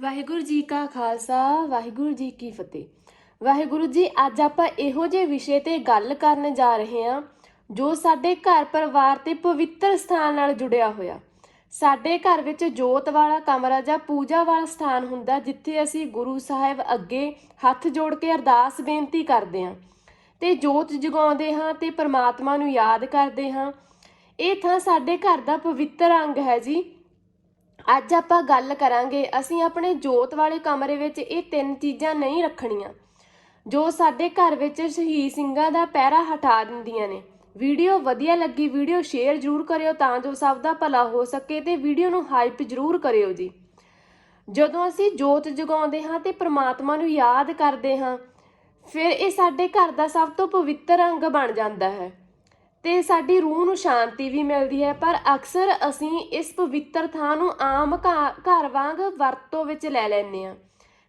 ਵਾਹਿਗੁਰੂ ਜੀ ਕਾ ਖਾਲਸਾ, ਵਾਹਿਗੁਰੂ ਜੀ ਕੀ ਫਤਿਹ। ਵਾਹਿਗੁਰੂ ਜੀ, ਅੱਜ ਆਪਾਂ ਇਹੋ ਜਿਹੇ ਵਿਸ਼ੇ ਤੇ ਗੱਲ ਕਰਨ ਜਾ ਰਹੇ ਹਾਂ, ਜੋ ਸਾਡੇ ਘਰ ਪਰਿਵਾਰ ਤੇ ਪਵਿੱਤਰ ਸਥਾਨ ਨਾਲ ਜੁੜਿਆ ਹੋਇਆ। ਸਾਡੇ ਘਰ ਵਿੱਚ ਜੋਤ ਵਾਲਾ ਕਮਰਾ ਜਾਂ ਪੂਜਾ ਵਾਲਾ ਸਥਾਨ ਹੁੰਦਾ, ਜਿੱਥੇ ਅਸੀਂ ਗੁਰੂ ਸਾਹਿਬ ਅੱਗੇ ਹੱਥ ਜੋੜ ਕੇ ਅਰਦਾਸ ਬੇਨਤੀ ਕਰਦੇ ਹਾਂ। ਤੇ ਜੋਤ ਜਗਾਉਂਦੇ ਹਾਂ ਤੇ ਪਰਮਾਤਮਾ ਨੂੰ ਯਾਦ ਕਰਦੇ ਹਾਂ। ਇਹ ਥਾਂ ਸਾਡੇ ਘਰ ਦਾ ਪਵਿੱਤਰ ਅੰਗ ਹੈ ਜੀ। ਅੱਜ ਆਪਾਂ ਗੱਲ ਕਰਾਂਗੇ, ਅਸੀਂ ਆਪਣੇ ਜੋਤ ਵਾਲੇ ਕਮਰੇ ਵਿੱਚ ਇਹ ਤਿੰਨ ਚੀਜ਼ਾਂ ਨਹੀਂ ਰੱਖਣੀਆਂ, ਜੋ ਸਾਡੇ ਘਰ ਵਿੱਚ ਸ਼ਹੀਦ ਸਿੰਘਾਂ ਦਾ ਪਹਿਰਾ ਹਟਾ ਦਿੰਦੀਆਂ ਨੇ। ਵੀਡੀਓ ਵਧੀਆ ਲੱਗੀ, ਵੀਡੀਓ ਸ਼ੇਅਰ ਜ਼ਰੂਰ ਕਰਿਓ ਤਾਂ ਜੋ ਸਭ ਦਾ ਭਲਾ ਹੋ ਸਕੇ ਤੇ ਵੀਡੀਓ ਨੂੰ ਹਾਈਪ ਜ਼ਰੂਰ ਕਰਿਓ ਜੀ। ਜਦੋਂ ਅਸੀਂ ਜੋਤ ਜਗਾਉਂਦੇ ਹਾਂ ਤੇ ਪ੍ਰਮਾਤਮਾ ਨੂੰ ਯਾਦ ਕਰਦੇ ਹਾਂ, ਫਿਰ ਇਹ ਸਾਡੇ ਘਰ ਦਾ ਸਭ ਤੋਂ ਪਵਿੱਤਰ ਅੰਗ ਬਣ ਜਾਂਦਾ ਹੈ। ਤੇ ਸਾਡੀ ਰੂਹ ਨੂੰ ਸ਼ਾਂਤੀ ਵੀ ਮਿਲਦੀ ਹੈ, ਪਰ ਅਕਸਰ ਅਸੀਂ ਇਸ ਪਵਿੱਤਰ ਥਾਂ ਨੂੰ ਆਮ ਘਾ- ਘਰ ਵਾਂਗ ਵਰਤੋਂ ਵਿੱਚ ਲੈ ਲੈਂਦੇ ਹਾਂ।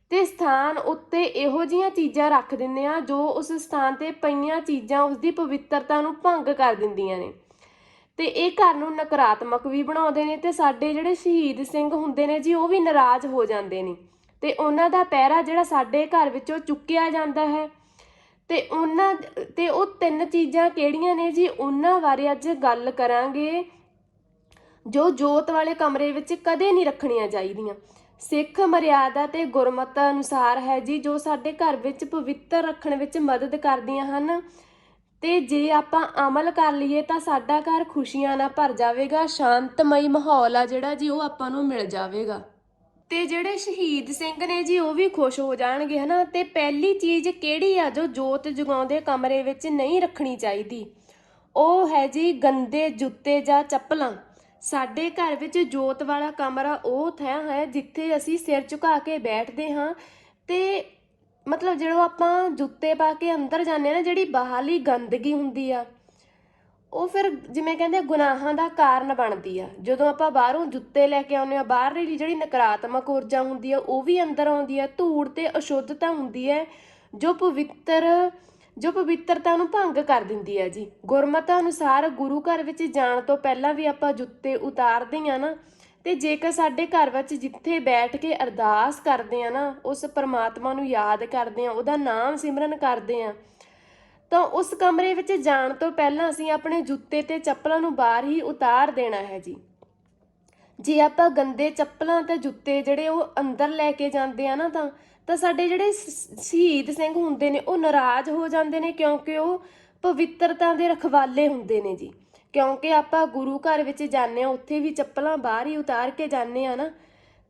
ਤੇ ਸਥਾਨ ਉੱਤੇ ਇਹੋ ਜੀਆਂ ਚੀਜ਼ਾਂ ਰੱਖ ਦਿੰਦੇ ਆ ਜੋ ਉਸ ਸਥਾਨ ਤੇ ਪਈਆਂ ਚੀਜ਼ਾਂ ਉਸ ਦੀ ਪਵਿੱਤਰਤਾ ਨੂੰ ਭੰਗ ਕਰ ਦਿੰਦੀਆਂ ਨੇ। ਤੇ ਇਹ ਘਰ ਨੂੰ ਨਕਾਰਾਤਮਕ ਵੀ ਬਣਾਉਂਦੇ ਨੇ ਤੇ ਸਾਡੇ ਜਿਹੜੇ ਸ਼ਹੀਦ ਸਿੰਘ ਹੁੰਦੇ ਨੇ ਜੀ, ਉਹ ਵੀ ਨਾਰਾਜ਼ ਹੋ ਜਾਂਦੇ ਨੇ। ਤੇ ਉਹਨਾਂ ਦਾ ਪਹਿਰਾ ਜਿਹੜਾ ਸਾਡੇ ਘਰ ਵਿੱਚੋਂ ਚੁੱਕਿਆ ਜਾਂਦਾ ਹੈ। ਤੇ ਉਹਨਾਂ, ਤੇ ਉਹ ਤਿੰਨ ਚੀਜ਼ਾਂ ਕਿਹੜੀਆਂ ਨੇ ਜੀ? ਉਹਨਾਂ ਬਾਰੇ ਅੱਜ ਗੱਲ ਕਰਾਂਗੇ, ਜੋ ਜੋਤ ਵਾਲੇ ਕਮਰੇ ਵਿੱਚ ਕਦੇ ਨਹੀਂ ਰੱਖਣੀਆਂ ਚਾਹੀਦੀਆਂ। ਸਿੱਖ ਮਰਿਆਦਾ ਤੇ ਗੁਰਮਤਿ ਅਨੁਸਾਰ ਹੈ ਜੀ, ਜੋ ਸਾਡੇ ਘਰ ਵਿੱਚ ਪਵਿੱਤਰ ਰੱਖਣ ਵਿੱਚ ਮਦਦ ਕਰਦੀਆਂ ਹਨ। ਤੇ ਜੇ ਆਪਾਂ ਅਮਲ ਕਰ ਲਈਏ ਤਾਂ ਸਾਡਾ ਘਰ ਖੁਸ਼ੀਆਂ ਨਾਲ ਭਰ ਜਾਵੇਗਾ, ਸ਼ਾਂਤਮਈ ਮਾਹੌਲ ਆ ਜਿਹੜਾ ਜੀ, ਉਹ ਆਪਾਂ ਨੂੰ ਮਿਲ ਜਾਵੇਗਾ। ਤੇ ਜਿਹੜੇ ਸ਼ਹੀਦ ਸਿੰਘ ਨੇ ਜੀ, ਉਹ ਵੀ ਖੁਸ਼ ਹੋ ਜਾਣਗੇ, ਹਨਾ? ਤੇ ਪਹਿਲੀ ਚੀਜ਼ ਕਿਹੜੀ ਆ ਜੋ ਜੋਤ ਜਗਾਉਂਦੇ ਕਮਰੇ ਵਿੱਚ ਨਹੀਂ ਰੱਖਣੀ ਚਾਹੀਦੀ? ਉਹ ਹੈ ਜੀ ਗੰਦੇ ਜੁੱਤੇ ਜਾਂ ਚੱਪਲਾਂ। ਸਾਡੇ ਘਰ ਵਿੱਚ ਜੋਤ ਵਾਲਾ ਕਮਰਾ ਉਹ ਥਾਂ ਹੈ ਜਿੱਥੇ ਅਸੀਂ ਸਿਰ ਝੁਕਾ ਕੇ ਬੈਠਦੇ ਹਾਂ ਤੇ ਮਤਲਬ ਜਿਹੜਾ ਆਪਾਂ ਜੁੱਤੇ ਪਾ ਕੇ ਅੰਦਰ ਜਾਂਦੇ ਹਾਂ ਨਾ, ਜਿਹੜੀ ਬਾਹਰਲੀ ਗੰਦਗੀ ਹੁੰਦੀ ਆ ਉਹ ਫਿਰ ਜਿਵੇਂ ਕਹਿੰਦੇ ਗੁਨਾਹਾਂ ਦਾ ਕਾਰਨ ਬਣਦੀ ਆ। ਜਦੋਂ ਆਪਾਂ ਬਾਹਰੋਂ ਜੁੱਤੇ ਲੈ ਕੇ ਆਉਂਦੇ ਆ ਬਾਹਰਲੀ ਜਿਹੜੀ ਨਕਾਰਾਤਮਕ ਊਰਜਾ ਹੁੰਦੀ ਆ, ਉਹ ਵੀ ਅੰਦਰ ਆਉਂਦੀ ਆ, ਧੂੜ ਤੇ ਅਸ਼ੁੱਧਤਾ ਹੁੰਦੀ ਹੈ ਜੋ ਪਵਿੱਤਰ, ਜੋ ਪਵਿੱਤਰਤਾ ਨੂੰ ਭੰਗ ਕਰ ਦਿੰਦੀ ਹੈ ਜੀ। ਗੁਰਮਤਿ ਅਨੁਸਾਰ ਗੁਰੂ ਘਰ ਵਿੱਚ ਜਾਣ ਤੋਂ ਪਹਿਲਾਂ ਵੀ ਆਪਾਂ ਜੁੱਤੇ ਉਤਾਰਦੇ ਆ ਨਾ, ਤੇ ਜੇਕਰ ਸਾਡੇ ਘਰ ਵਿੱਚ ਜਿੱਥੇ ਬੈਠ ਕੇ ਅਰਦਾਸ ਕਰਦੇ ਆ ਨਾ, ਉਸ ਪਰਮਾਤਮਾ ਨੂੰ ਯਾਦ ਕਰਦੇ ਆ, ਉਹਦਾ ਨਾਮ ਸਿਮਰਨ ਕਰਦੇ ਆ ਤਾਂ ਉਸ ਕਮਰੇ ਵਿੱਚ ਜਾਣ ਤੋਂ ਪਹਿਲਾਂ ਅਸੀਂ ਆਪਣੇ ਜੁੱਤੇ ਤੇ ਚੱਪਲਾਂ ਨੂੰ ਬਾਹਰ ਹੀ ਉਤਾਰ ਦੇਣਾ ਹੈ ਜੀ। ਜੇ ਆਪਾਂ ਗੰਦੇ ਚੱਪਲਾਂ ਤੇ ਜੁੱਤੇ ਜਿਹੜੇ ਉਹ ਅੰਦਰ ਲੈ ਕੇ ਜਾਂਦੇ ਆ ਨਾ ਤਾਂ ਤਾਂ ਸਾਡੇ ਜਿਹੜੇ ਸ- ਸ਼ਹੀਦ ਸਿੰਘ ਹੁੰਦੇ ਨੇ, ਉਹ ਨਾਰਾਜ਼ ਹੋ ਜਾਂਦੇ ਨੇ ਕਿਉਂਕਿ ਉਹ ਪਵਿੱਤਰਤਾ ਦੇ ਰਖਵਾਲੇ ਹੁੰਦੇ ਨੇ ਜੀ। ਕਿਉਂਕਿ ਆਪਾਂ ਗੁਰੂ ਘਰ ਵਿੱਚ ਜਾਂਦੇ ਆ, ਉੱਥੇ ਵੀ ਚੱਪਲਾਂ ਬਾਹਰ ਹੀ ਉਤਾਰ ਕੇ ਜਾਂਦੇ ਆ ਨਾ,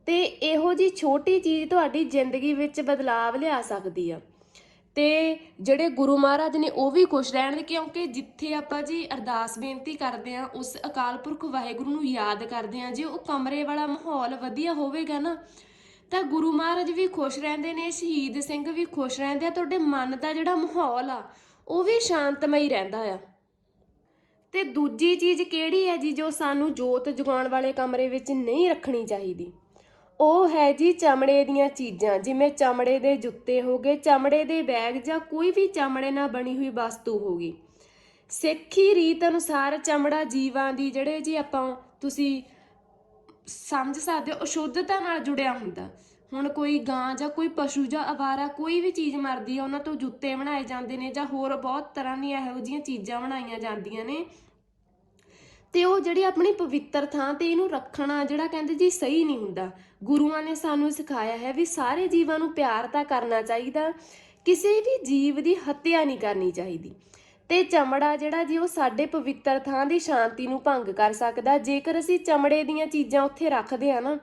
ਤੇ ਇਹੋ ਜੀ ਛੋਟੀ ਚੀਜ਼ ਤੁਹਾਡੀ ਜ਼ਿੰਦਗੀ ਵਿੱਚ ਬਦਲਾਵ ਲਿਆ ਸਕਦੀ ਆ। ਤੇ ਜਿਹੜੇ ਗੁਰੂ ਮਹਾਰਾਜ ਨੇ ਉਹ ਵੀ ਖੁਸ਼ ਰਹਿਣ ਕਿਉਂਕਿ ਜਿੱਥੇ ਆਪਾਂ ਜੀ ਅਰਦਾਸ ਬੇਨਤੀ ਕਰਦੇ ਆ ਉਸ ਅਕਾਲ ਪੁਰਖ ਵਾਹਿਗੁਰੂ ਨੂੰ ਯਾਦ ਕਰਦੇ ਆ ਜੇ ਉਹ ਕਮਰੇ ਵਾਲਾ ਮਾਹੌਲ ਵਧੀਆ ਹੋਵੇਗਾ ਨਾ, ਤਾਂ ਗੁਰੂ ਮਹਾਰਾਜ ਵੀ ਖੁਸ਼ ਰਹਿੰਦੇ ਨੇ, ਸ਼ਹੀਦ ਸਿੰਘ ਵੀ ਖੁਸ਼ ਰਹਿੰਦੇ ਆ, ਤੁਹਾਡੇ ਮਨ ਦਾ ਜਿਹੜਾ ਮਾਹੌਲ ਆ, ਉਹ ਵੀ ਸ਼ਾਂਤਮਈ ਰਹਿੰਦਾ ਆ। ਤੇ ਦੂਜੀ ਚੀਜ਼ ਕਿਹੜੀ ਹੈ ਜੀ, ਜੋ ਸਾਨੂੰ ਜੋਤ ਜਗਾਉਣ ਵਾਲੇ ਕਮਰੇ ਵਿੱਚ ਨਹੀਂ ਰੱਖਣੀ ਚਾਹੀਦੀ? ਉਹ ਹੈ ਜੀ ਚਮੜੇ ਦੀਆਂ ਚੀਜ਼ਾਂ, ਜਿਵੇਂ ਚਮੜੇ ਦੇ ਜੁੱਤੇ ਹੋ ਗਏ, ਚਮੜੇ ਦੇ ਬੈਗ ਜਾਂ ਕੋਈ ਵੀ ਚਮੜੇ ਨਾਲ ਬਣੀ ਹੋਈ ਵਸਤੂ ਹੋਗੀ ਸਿੱਖੀ ਰੀਤ ਅਨੁਸਾਰ ਚਮੜਾ ਜੀਵਾਂ ਦੀ ਜਿਹੜੇ ਜੀ ਆਪਾਂ ਤੁਸੀਂ ਸਮਝ ਸਕਦੇ ਹੋ, ਅਸ਼ੁੱਧਤਾ ਨਾਲ ਜੁੜਿਆ ਹੁੰਦਾ। ਹੁਣ ਕੋਈ ਗਾਂ ਜਾਂ ਕੋਈ ਪਸ਼ੂ ਜਾਂ ਅਵਾਰਾ ਕੋਈ ਵੀ ਚੀਜ਼ ਮਰਦੀ ਆ, ਉਹਨਾਂ ਤੋਂ ਜੁੱਤੇ ਬਣਾਏ ਜਾਂਦੇ ਨੇ ਜਾਂ ਹੋਰ ਬਹੁਤ ਤਰ੍ਹਾਂ ਦੀਆਂ ਇਹੋ ਜਿਹੀਆਂ ਚੀਜ਼ਾਂ ਬਣਾਈਆਂ ਜਾਂਦੀਆਂ ਨੇ। ਤੇ ਉਹ ਜਿਹੜੀ ਆਪਣੀ ਪਵਿੱਤਰ ਥਾਂ ਤੇ ਇਹਨੂੰ ਰੱਖਣਾ ਜਿਹੜਾ ਕਹਿੰਦੇ ਜੀ ਸਹੀ ਨਹੀਂ ਹੁੰਦਾ। ਗੁਰੂਆਂ ਨੇ ਸਾਨੂੰ ਸਿਖਾਇਆ ਹੈ ਵੀ ਸਾਰੇ ਜੀਵਾਂ ਨੂੰ ਪਿਆਰ ਤਾਂ ਕਰਨਾ ਚਾਹੀਦਾ, ਕਿਸੇ ਵੀ ਜੀਵ ਦੀ ਹੱਤਿਆ ਨਹੀਂ ਕਰਨੀ ਚਾਹੀਦੀ। ਤੇ ਚਮੜਾ ਜਿਹੜਾ ਜੀ ਉਹ ਸਾਡੇ ਪਵਿੱਤਰ ਥਾਂ ਦੀ ਸ਼ਾਂਤੀ ਨੂੰ ਭੰਗ ਕਰ ਸਕਦਾ। ਜੇਕਰ ਅਸੀਂ ਚਮੜੇ ਦੀਆਂ ਚੀਜ਼ਾਂ ਉੱਥੇ ਰੱਖਦੇ ਆ ਨਾ,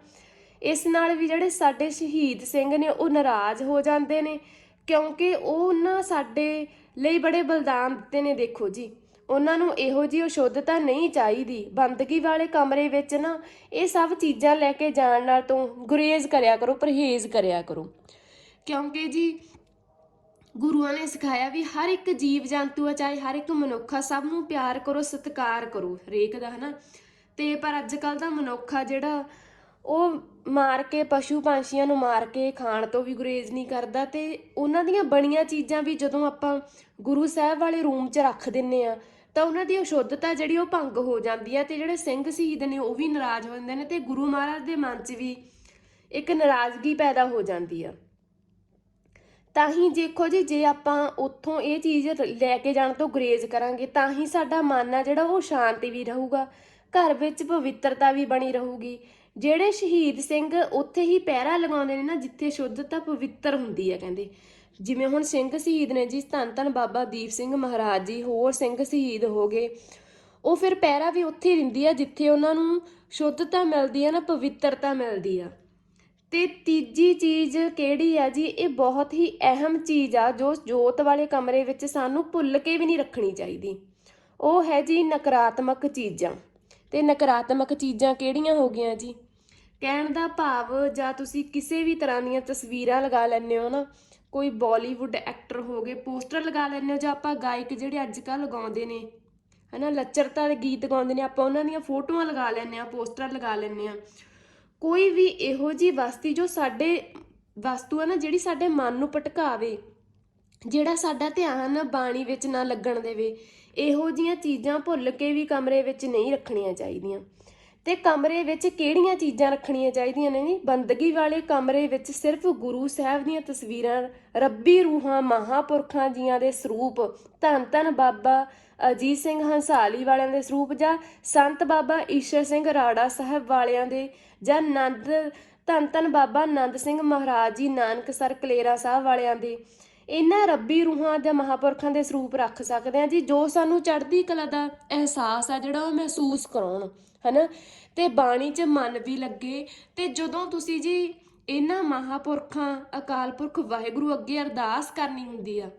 ਇਸ ਨਾਲ ਵੀ ਜਿਹੜੇ ਸਾਡੇ ਸ਼ਹੀਦ ਸਿੰਘ ਨੇ ਉਹ ਨਾਰਾਜ਼ ਹੋ ਜਾਂਦੇ ਨੇ, ਕਿਉਂਕਿ ਉਹ ਨਾ ਸਾਡੇ ਲਈ ਬੜੇ ਬਲਿਦਾਨ ਦਿੱਤੇ ਨੇ। ਦੇਖੋ ਜੀ ਉਹਨਾਂ ਨੂੰ ਇਹੋ ਜਿਹੀ ਅਸ਼ੁੱਧਤਾ ਨਹੀਂ ਚਾਹੀਦੀ। ਬੰਦਗੀ ਵਾਲੇ ਕਮਰੇ ਵਿੱਚ ਨਾ ਇਹ ਸਭ ਚੀਜ਼ਾਂ ਲੈ ਕੇ ਜਾਣ ਨਾਲ ਤੋਂ ਗੁਰੇਜ਼ ਕਰਿਆ ਕਰੋ, ਪਰਹੇਜ਼ ਕਰਿਆ ਕਰੋ। ਕਿਉਂਕਿ ਜੀ ਗੁਰੂਆਂ ਨੇ ਸਿਖਾਇਆ ਵੀ ਹਰ ਇੱਕ ਜੀਵ ਜੰਤੂ ਆ, ਚਾਹੇ ਹਰ ਇੱਕ ਮਨੁੱਖ ਆ, ਸਭ ਨੂੰ ਪਿਆਰ ਕਰੋ, ਸਤਿਕਾਰ ਕਰੋ, ਹਰੇਕ ਦਾ, ਹਨਾ। ਤੇ ਪਰ ਅੱਜ ਕੱਲ ਦਾ ਮਨੁੱਖ ਆ ਜਿਹੜਾ ਉਹ ਮਾਰ ਕੇ, ਪਸ਼ੂ ਪੰਛੀਆਂ ਨੂੰ ਮਾਰ ਕੇ ਖਾਣ ਤੋਂ ਵੀ ਗੁਰੇਜ਼ ਨਹੀਂ ਕਰਦਾ ਤੇ ਉਹਨਾਂ ਦੀਆਂ ਬਣੀਆਂ ਚੀਜ਼ਾਂ ਵੀ ਜਦੋਂ ਆਪਾਂ ਗੁਰੂ ਸਾਹਿਬ ਵਾਲੇ ਰੂਮ 'ਚ ਰੱਖ ਦਿੰਨੇ ਆ ਤਾਂ ਉਹਨਾਂ ਦੀ ਅਸ਼ੁੱਧਤਾ ਜਿਹੜੀ ਉਹ ਭੰਗ ਹੋ ਜਾਂਦੀ ਹੈ ਤੇ ਜਿਹੜੇ ਸਿੰਘ ਸ਼ਹੀਦ ਨੇ ਉਹ ਵੀ ਨਾਰਾਜ਼ ਹੋ ਜਾਂਦੇ ਨੇ ਤੇ ਗੁਰੂ ਮਹਾਰਾਜ ਦੇ ਮਨ 'ਚ ਵੀ ਇੱਕ ਨਾਰਾਜ਼ਗੀ ਪੈਦਾ ਹੋ ਜਾਂਦੀ ਆ। ਤਾਂ ਹੀ ਦੇਖੋ ਜੀ, ਜੇ ਆਪਾਂ ਉੱਥੋਂ ਇਹ ਚੀਜ਼ ਲੈ ਕੇ ਜਾਣ ਤੋਂ ਗੁਰੇਜ਼ ਕਰਾਂਗੇ, ਤਾਂ ਹੀ ਸਾਡਾ ਮਨ ਆ ਜਿਹੜਾ ਉਹ ਸ਼ਾਂਤੀ ਵੀ ਰਹੂਗਾ, ਘਰ ਵਿੱਚ ਪਵਿੱਤਰਤਾ ਵੀ ਬਣੀ ਰਹੂਗੀ। ਜਿਹੜੇ ਸ਼ਹੀਦ ਸਿੰਘ ਉੱਥੇ ਹੀ ਪਹਿਰਾ ਲਗਾਉਂਦੇ ਨੇ ਨਾ, ਜਿੱਥੇ ਸ਼ੁੱਧਤਾ ਪਵਿੱਤਰ ਹੁੰਦੀ ਹੈ ਕਹਿੰਦੇ। ਜਿਵੇਂ ਹੁਣ ਸਿੰਘ ਸ਼ਹੀਦ ਨੇ ਜੀ, ਧੰਨ ਧੰਨ ਬਾਬਾ ਦੀਪ ਸਿੰਘ ਮਹਾਰਾਜ ਜੀ, ਹੋਰ ਸਿੰਘ ਸ਼ਹੀਦ ਹੋ ਗਏ। ਉਹ ਫਿਰ ਪਹਿਰਾ ਵੀ ਉੱਥੇ ਰਹਿੰਦੀ ਆ, ਜਿੱਥੇ ਉਹਨਾਂ ਨੂੰ ਸ਼ੁੱਧਤਾ ਮਿਲਦੀ ਆ ਨਾ, ਪਵਿੱਤਰਤਾ ਮਿਲਦੀ ਆ। ਤੇ ਤੀਜੀ ਚੀਜ਼ ਕਿਹੜੀ ਆ ਜੀ, ਇਹ ਬਹੁਤ ਹੀ ਅਹਿਮ ਚੀਜ਼ ਆ, ਜੋ ਜੋਤ ਵਾਲੇ ਕਮਰੇ ਵਿੱਚ ਸਾਨੂੰ ਭੁੱਲ ਕੇ ਵੀ ਨਹੀਂ ਰੱਖਣੀ ਚਾਹੀਦੀ। ਉਹ ਹੈ ਜੀ ਨਕਾਰਾਤਮਕ ਚੀਜ਼ਾਂ। ਤੇ ਨਕਾਰਾਤਮਕ ਚੀਜ਼ਾਂ ਕਿਹੜੀਆਂ ਹੋ ਗਈਆਂ ਜੀ? ਕਹਿਣ ਦਾ ਭਾਵ ਜਾਂ ਤੁਸੀਂ ਕਿਸੇ ਵੀ ਤਰ੍ਹਾਂ ਦੀਆਂ ਤਸਵੀਰਾਂ ਲਗਾ ਲੈਂਦੇ ਹੋ ਨਾ, ਕੋਈ ਬਾਲੀਵੁੱਡ ਐਕਟਰ ਹੋ ਗਏ ਪੋਸਟਰ ਲਗਾ ਲੈਂਦੇ ਹੋ ਜਾਂ ਆਪਾਂ ਗਾਇਕ ਜਿਹੜੇ ਅੱਜ ਕੱਲ੍ਹ ਲਗਾਉਂਦੇ ਨੇ, ਹਨਾ, ਲੱਚਰਤਾ ਦੇ ਗੀਤ ਗਾਉਂਦੇ ਨੇ, ਆਪਾਂ ਉਹਨਾਂ ਦੀਆਂ ਫੋਟੋਆਂ ਲਗਾ ਲੈਂਦੇ ਆ ਪੋਸਟਰ ਲਗਾ ਲੈਂਦੇ ਆ ਕੋਈ ਵੀ ਇਹੋ ਜੀ ਵਸਤੀ ਜੋ ਸਾਡੇ ਵਸਤੂ ਹੈ ਨਾ, ਜਿਹੜੀ ਸਾਡੇ ਮਨ ਨੂੰ ਭਟਕਾਵੇ, ਜਿਹੜਾ ਸਾਡਾ ਧਿਆਨ ਬਾਣੀ ਵਿੱਚ ਨਾ ਲੱਗਣ ਦੇਵੇ, ਇਹੋ ਜੀਆਂ ਚੀਜ਼ਾਂ ਭੁੱਲ ਕੇ ਵੀ ਕਮਰੇ ਵਿੱਚ ਨਹੀਂ ਰੱਖਣੀਆਂ ਚਾਹੀਦੀਆਂ। ਤੇ ਕਮਰੇ ਵਿੱਚ ਕਿਹੜੀਆਂ ਚੀਜ਼ਾਂ ਰੱਖਣੀਆਂ ਚਾਹੀਦੀਆਂ ਨੇ? ਜੀ ਬੰਦਗੀ ਵਾਲੇ ਕਮਰੇ ਵਿੱਚ ਸਿਰਫ ਗੁਰੂ ਸਾਹਿਬ ਦੀਆਂ ਤਸਵੀਰਾਂ, ਰੱਬੀ ਰੂਹਾਂ, ਮਹਾਪੁਰਖਾਂ ਜੀਆਂ ਦੇ ਸਰੂਪ, ਧੰਨ ਧੰਨ ਬਾਬਾ ਅਜੀਤ ਸਿੰਘ ਹੰਸਾਲੀ ਵਾਲਿਆਂ ਦੇ ਸਰੂਪ ਜਾਂ ਸੰਤ ਬਾਬਾ ਈਸ਼ਰ ਸਿੰਘ ਰਾੜਾ ਸਾਹਿਬ ਵਾਲਿਆਂ ਦੇ ਜਾਂ ਨੰਦ, ਧੰਨ ਧੰਨ ਬਾਬਾ ਨੰਦ ਸਿੰਘ ਮਹਾਰਾਜ ਜੀ ਨਾਨਕ ਸਰ ਕਲੇਰਾ ਸਾਹਿਬ ਵਾਲਿਆਂ ਦੇ। ਇਹਨਾਂ ਰੱਬੀ ਰੂਹਾਂ ਜਾਂ ਮਹਾਪੁਰਖਾਂ ਦੇ ਸਰੂਪ ਰੱਖ ਸਕਦੇ ਆ ਜੀ, ਜੋ ਸਾਨੂੰ ਚੜ੍ਹਦੀ ਕਲਾ ਦਾ ਅਹਿਸਾਸ ਆ ਜਿਹੜਾ ਉਹ ਮਹਿਸੂਸ ਕਰਾਉਣ, ਹਨਾ? ਤੇ ਬਾਣੀ 'ਚ ਮਨ ਵੀ ਲੱਗੇ, ਤੇ ਜਦੋਂ ਤੁਸੀਂ ਜੀ ਇਹਨਾਂ ਮਹਾਪੁਰਖਾਂ, ਅਕਾਲ ਪੁਰਖ ਵਾਹਿਗੁਰੂ ਅੱਗੇ ਅਰਦਾਸ ਕਰਨੀ ਹੁੰਦੀ ਆ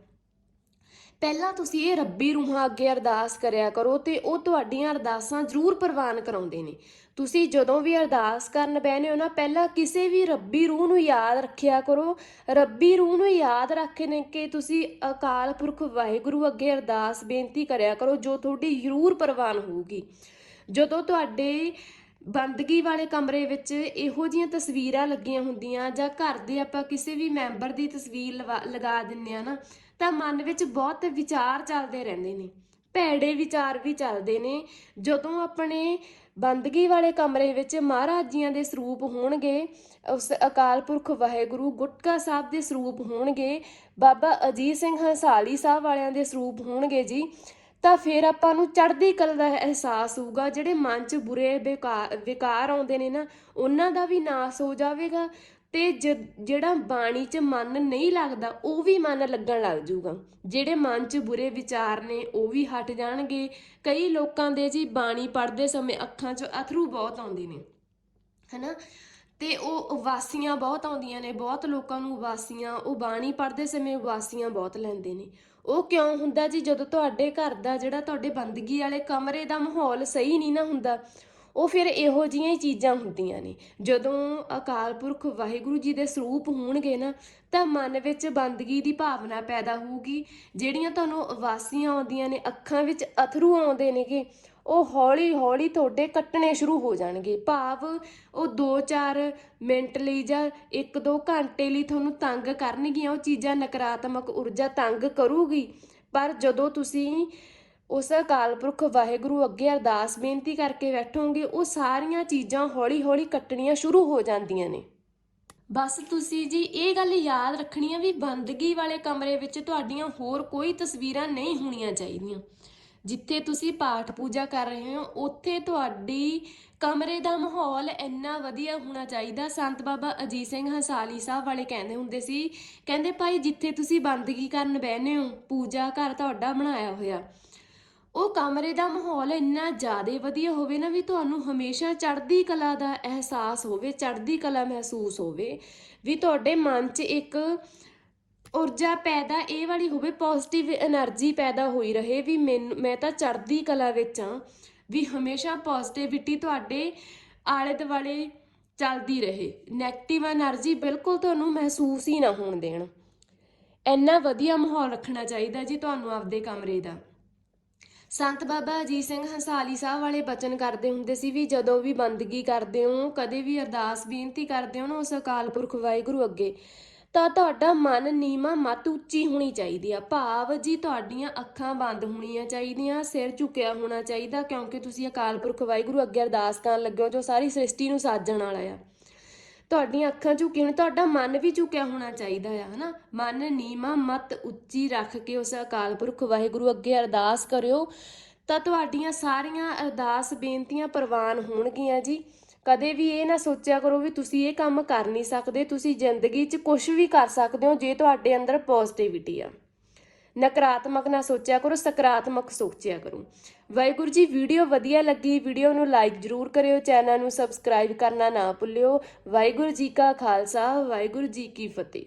ਪਹਿਲਾਂ ਤੁਸੀਂ ਇਹ ਰੱਬੀ ਰੂਹਾਂ ਅੱਗੇ ਅਰਦਾਸ ਕਰਿਆ ਕਰੋ ਤੇ ਉਹ ਤੁਹਾਡੀਆਂ ਅਰਦਾਸਾਂ ਜ਼ਰੂਰ ਪ੍ਰਵਾਨ ਕਰਾਉਂਦੇ ਨੇ। ਤੁਸੀਂ ਜਦੋਂ ਵੀ ਅਰਦਾਸ ਕਰਨ ਬਹਿਨੇ ਹੋ ਨਾ, ਪਹਿਲਾਂ ਕਿਸੇ ਵੀ ਰੱਬੀ ਰੂਹ ਨੂੰ ਯਾਦ ਰੱਖਿਆ ਕਰੋ। ਰੱਬੀ ਰੂਹ ਨੂੰ ਯਾਦ ਰੱਖ ਨੇ ਕਿ ਤੁਸੀਂ ਅਕਾਲ ਪੁਰਖ ਵਾਹਿਗੁਰੂ ਅੱਗੇ ਅਰਦਾਸ ਬੇਨਤੀ ਕਰਿਆ ਕਰੋ, ਜੋ ਤੁਹਾਡੀ ਜ਼ਰੂਰ ਪ੍ਰਵਾਨ ਹੋਊਗੀ। ਜਦੋਂ ਤੁਹਾਡੇ ਬੰਦਗੀ ਵਾਲੇ ਕਮਰੇ ਵਿੱਚ ਇਹੋ ਜੀਆਂ ਤਸਵੀਰਾਂ ਲੱਗੀਆਂ ਹੁੰਦੀਆਂ ਜਾਂ ਘਰ ਦੇ ਆਪਾਂ ਕਿਸੇ ਵੀ ਮੈਂਬਰ ਦੀ ਤਸਵੀਰ ਲਵਾ- ਲਗਾ ਦਿੰਨੇ ਆ ਨਾ ਤਾਂ ਮਨ ਵਿੱਚ ਬਹੁਤ ਵਿਚਾਰ ਚੱਲਦੇ ਰਹਿੰਦੇ ਨੇ, ਭੈੜੇ ਵਿਚਾਰ ਵੀ ਚੱਲਦੇ ਨੇ। ਜਦੋਂ ਆਪਣੇ ਬੰਦਗੀ ਵਾਲੇ ਕਮਰੇ ਵਿੱਚ ਮਹਾਰਾਜ ਜੀਆਂ ਦੇ ਸਰੂਪ ਹੋਣਗੇ, ਉਸ ਅਕਾਲ ਪੁਰਖ ਵਾਹਿਗੁਰੂ ਗੁਟਕਾ ਸਾਹਿਬ ਦੇ ਸਰੂਪ ਹੋਣਗੇ, ਬਾਬਾ ਅਜੀਤ ਸਿੰਘ ਹੰਸਾਲੀ ਸਾਹਿਬ ਵਾਲਿਆਂ ਦੇ ਸਰੂਪ ਹੋਣਗੇ ਜੀ, ਤਾਂ ਫਿਰ ਆਪਾਂ ਨੂੰ ਚੜ੍ਹਦੀ ਕਲਾ ਦਾ ਅਹਿਸਾਸ ਹੋਊਗਾ, ਜਿਹੜੇ ਮਨ 'ਚ ਬੁਰੇ ਵਿਕਾਰ ਵਿਕਾਰ ਆਉਂਦੇ ਨੇ ਨਾ, ਉਹਨਾਂ ਦਾ ਵੀ ਨਾਸ ਹੋ ਜਾਵੇਗਾ। ਤੇ ਜ- ਜਿਹੜਾ ਬਾਣੀ 'ਚ ਮਨ ਨਹੀਂ ਲੱਗਦਾ, ਉਹ ਵੀ ਮਨ ਲੱਗਣ ਲੱਗ ਜਾਊਗਾ ਜਿਹੜੇ ਮਨ 'ਚ ਬੁਰੇ ਵਿਚਾਰ ਨੇ, ਉਹ ਵੀ ਹਟ ਜਾਣਗੇ। ਕਈ ਲੋਕਾਂ ਦੇ ਜੀ ਬਾਣੀ ਪੜ੍ਹਦੇ ਸਮੇਂ ਅੱਖਾਂ 'ਚ ਅਥਰੂ ਬਹੁਤ ਆਉਂਦੇ ਨੇ। ਹਨਾ? ਤੇ ਉਹ ਉਵਾਸੀਆਂ ਬਹੁਤ ਆਉਂਦੀਆਂ ਨੇ, ਬਹੁਤ ਲੋਕਾਂ ਨੂੰ ਉਵਾਸੀਆਂ, ਉਹ ਬਾਣੀ ਪੜ੍ਹਦੇ ਸਮੇਂ ਉਵਾਸੀਆਂ ਬਹੁਤ ਲੈਂਦੇ ਨੇ। ਉਹ ਕਿਉਂ ਹੁੰਦਾ ਜੀ? ਜਦੋਂ ਤੁਹਾਡੇ ਘਰ ਦਾ ਜਿਹੜਾ ਤੁਹਾਡੇ ਬੰਦਗੀ ਵਾਲੇ ਕਮਰੇ ਦਾ ਮਾਹੌਲ ਸਹੀ ਨਹੀਂ ਨਾ ਹੁੰਦਾ ਉਹ ਫਿਰ ਇਹੋ ਜਿਹੀਆਂ ਹੀ ਚੀਜ਼ਾਂ ਹੁੰਦੀਆਂ ਨੇ। ਜਦੋਂ ਅਕਾਲ ਪੁਰਖ ਵਾਹਿਗੁਰੂ ਜੀ ਦੇ ਸਰੂਪ ਹੋਣਗੇ ਨਾ, ਤਾਂ ਮਨ ਵਿੱਚ ਬੰਦਗੀ ਦੀ ਭਾਵਨਾ ਪੈਦਾ ਹੋਊਗੀ। ਜਿਹੜੀਆਂ ਤੁਹਾਨੂੰ ਵਾਸੀਆਂ ਆਉਂਦੀਆਂ ਨੇ, ਅੱਖਾਂ ਵਿੱਚ ਅਥਰੂ ਆਉਂਦੇ ਨੇਗੇ, ਉਹ ਹੌਲੀ ਹੌਲੀ ਤੁਹਾਡੇ ਕੱਟਣੇ ਸ਼ੁਰੂ ਹੋ ਜਾਣਗੇ। ਭਾਵ ਉਹ 2-4 ਮਿੰਟ ਲਈ ਜਾਂ 1-2 ਘੰਟੇ ਲਈ ਤੁਹਾਨੂੰ ਤੰਗ ਕਰਨਗੀਆਂ, ਉਹ ਚੀਜ਼ਾਂ ਨਕਾਰਾਤਮਕ ਊਰਜਾ ਤੰਗ ਕਰੂਗੀ। ਪਰ ਜਦੋਂ ਤੁਸੀਂ ਉਸ ਅਕਾਲ ਪੁਰਖ ਵਾਹਿਗੁਰੂ ਅੱਗੇ ਅਰਦਾਸ ਬੇਨਤੀ ਕਰਕੇ ਬੈਠੋਗੇ, ਉਹ ਸਾਰੀਆਂ ਚੀਜ਼ਾਂ ਹੌਲੀ-ਹੌਲੀ ਕੱਟਣੀਆਂ ਸ਼ੁਰੂ ਹੋ ਜਾਂਦੀਆਂ ਨੇ। ਬਸ ਤੁਸੀਂ ਜੀ ਇਹ ਗੱਲ ਯਾਦ ਰੱਖਣੀ ਆ ਵੀ ਬੰਦਗੀ ਵਾਲੇ ਕਮਰੇ ਵਿੱਚ ਤੁਹਾਡੀਆਂ ਹੋਰ ਕੋਈ ਤਸਵੀਰਾਂ ਨਹੀਂ ਹੋਣੀਆਂ ਚਾਹੀਦੀਆਂ। ਜਿੱਥੇ ਤੁਸੀਂ ਪਾਠ ਪੂਜਾ ਕਰ ਰਹੇ ਹੋ, ਉੱਥੇ ਤੁਹਾਡੀ ਕਮਰੇ ਦਾ ਮਾਹੌਲ ਇੰਨਾ ਵਧੀਆ ਹੋਣਾ ਚਾਹੀਦਾ। ਸੰਤ ਬਾਬਾ ਅਜੀਤ ਸਿੰਘ ਹਸਾਲੀ ਸਾਹਿਬ ਵਾਲੇ ਕਹਿੰਦੇ ਹੁੰਦੇ ਸੀ, ਕਹਿੰਦੇ ਭਾਈ ਜਿੱਥੇ ਤੁਸੀਂ ਬੰਦਗੀ ਕਰਨ ਬਹਿਨੇ ਹੋ, ਪੂਜਾ ਘਰ ਤੁਹਾਡਾ ਬਣਾਇਆ ਹੋਇਆ। ਉਹ ਕਮਰੇ ਦਾ ਮਾਹੌਲ ਇੰਨਾ ਜ਼ਿਆਦਾ ਵਧੀਆ ਹੋਵੇ ਨਾ ਵੀ ਤੁਹਾਨੂੰ ਹਮੇਸ਼ਾ ਚੜ੍ਹਦੀ ਕਲਾ ਦਾ ਅਹਿਸਾਸ ਹੋਵੇ, ਚੜ੍ਹਦੀ ਕਲਾ ਮਹਿਸੂਸ ਹੋਵੇ, ਵੀ ਤੁਹਾਡੇ ਮਨ 'ਚ ਇੱਕ ਊਰਜਾ ਪੈਦਾ ਇਹ ਵਾਲੀ ਹੋਵੇ ਪੋਜ਼ਿਟਿਵ એનર્ਜੀ ਪੈਦਾ ਹੋਈ ਰਹੇ ਵੀ ਮੈਨੂੰ, ਮੈਂ ਤਾਂ ਚੜ੍ਹਦੀ ਕਲਾ ਵਿੱਚ ਆ ਵੀ ਹਮੇਸ਼ਾ ਪੋਜ਼ਿਟਿਵਿਟੀ ਤੁਹਾਡੇ ਆਲੇ ਦੁਆਲੇ ਚੱਲਦੀ ਰਹੇ। 네ਗੇਟਿਵ એનર્ਜੀ ਬਿਲਕੁਲ ਤੁਹਾਨੂੰ ਮਹਿਸੂਸ ਹੀ ਨਾ ਹੋਣ ਦੇਣ। ਇੰਨਾ ਵਧੀਆ ਮਾਹੌਲ ਰੱਖਣਾ ਚਾਹੀਦਾ ਜੀ ਤੁਹਾਨੂੰ ਆਪਦੇ ਕਮਰੇ ਦਾ। ਸੰਤ ਬਾਬਾ ਅਜੀਤ ਸਿੰਘ ਹੰਸਾਲੀ ਸਾਹਿਬ ਵਾਲੇ ਬਚਨ ਕਰਦੇ ਹੁੰਦੇ ਸੀ ਵੀ ਜਦੋਂ ਵੀ ਬੰਦਗੀ ਕਰਦੇ ਹੋ, ਕਦੇ ਵੀ ਅਰਦਾਸ ਬੇਨਤੀ ਕਰਦੇ ਹੋ ਨਾ, ਉਸ ਅਕਾਲ ਪੁਰਖ ਵਾਹਿਗੁਰੂ ਅੱਗੇ, ਤਾਂ ਤੁਹਾਡਾ ਮਨ ਨੀਮਾ ਮਤ ਉੱਚੀ ਹੋਣੀ ਚਾਹੀਦੀ ਆ। ਭਾਵ ਜੀ ਤੁਹਾਡੀਆਂ ਅੱਖਾਂ ਬੰਦ ਹੋਣੀਆਂ ਚਾਹੀਦੀਆਂ, ਸਿਰ ਝੁਕਿਆ ਹੋਣਾ ਚਾਹੀਦਾ, ਕਿਉਂਕਿ ਤੁਸੀਂ ਅਕਾਲ ਪੁਰਖ ਵਾਹਿਗੁਰੂ ਅੱਗੇ ਅਰਦਾਸ ਕਰਨ ਲੱਗੇ ਹੋ, ਜੋ ਸਾਰੀ ਸ੍ਰਿਸ਼ਟੀ ਨੂੰ ਸਾਜਣ ਵਾਲਾ ਆ। ਤੁਹਾਡੀਆਂ ਅੱਖਾਂ ਝੁਕੀਆਂ ਹੋਣ, ਤੁਹਾਡਾ ਮਨ ਵੀ ਝੁਕਿਆ ਹੋਣਾ ਚਾਹੀਦਾ ਆ, ਹਨਾ? ਮਨ ਨੀਮਾ ਮਤ ਉੱਚੀ ਰੱਖ ਕੇ ਉਸ ਅਕਾਲ ਪੁਰਖ ਵਾਹਿਗੁਰੂ ਅੱਗੇ ਅਰਦਾਸ ਕਰਿਓ। ਤਾਂ ਤੁਹਾਡੀਆਂ ਸਾਰੀਆਂ ਅਰਦਾਸ ਬੇਨਤੀਆਂ ਪ੍ਰਵਾਨ ਹੋਣਗੀਆਂ ਜੀ। ਕਦੇ ਵੀ ਇਹ ਨਾ ਸੋਚਿਆ ਕਰੋ ਵੀ ਤੁਸੀਂ ਇਹ ਕੰਮ ਕਰ ਨਹੀਂ ਸਕਦੇ, ਤੁਸੀਂ ਜ਼ਿੰਦਗੀ 'ਚ ਕੁਝ ਵੀ ਕਰ ਸਕਦੇ ਹੋ ਜੇ ਤੁਹਾਡੇ ਅੰਦਰ ਪੋਜ਼ਿਟਿਵਿਟੀ ਆ। ਨਕਾਰਾਤਮਕ ਨਾ ਸੋਚਿਆ ਕਰੋ, ਸਕਾਰਾਤਮਕ ਸੋਚਿਆ ਕਰੋ। ਵਾਹਿਗੁਰੂ ਜੀ, ਵੀਡੀਓ ਵਧੀਆ ਲੱਗੀ, ਵੀਡੀਓ ਨੂੰ ਲਾਈਕ ਜਰੂਰ ਕਰਿਓ, ਚੈਨਲ ਨੂੰ ਸਬਸਕ੍ਰਾਈਬ ਕਰਨਾ ਨਾ ਭੁੱਲਿਓ। ਵਾਹਿਗੁਰੂ ਜੀ ਕਾ ਖਾਲਸਾ, ਵਾਹਿਗੁਰੂ ਜੀ ਕੀ ਫਤਿਹ।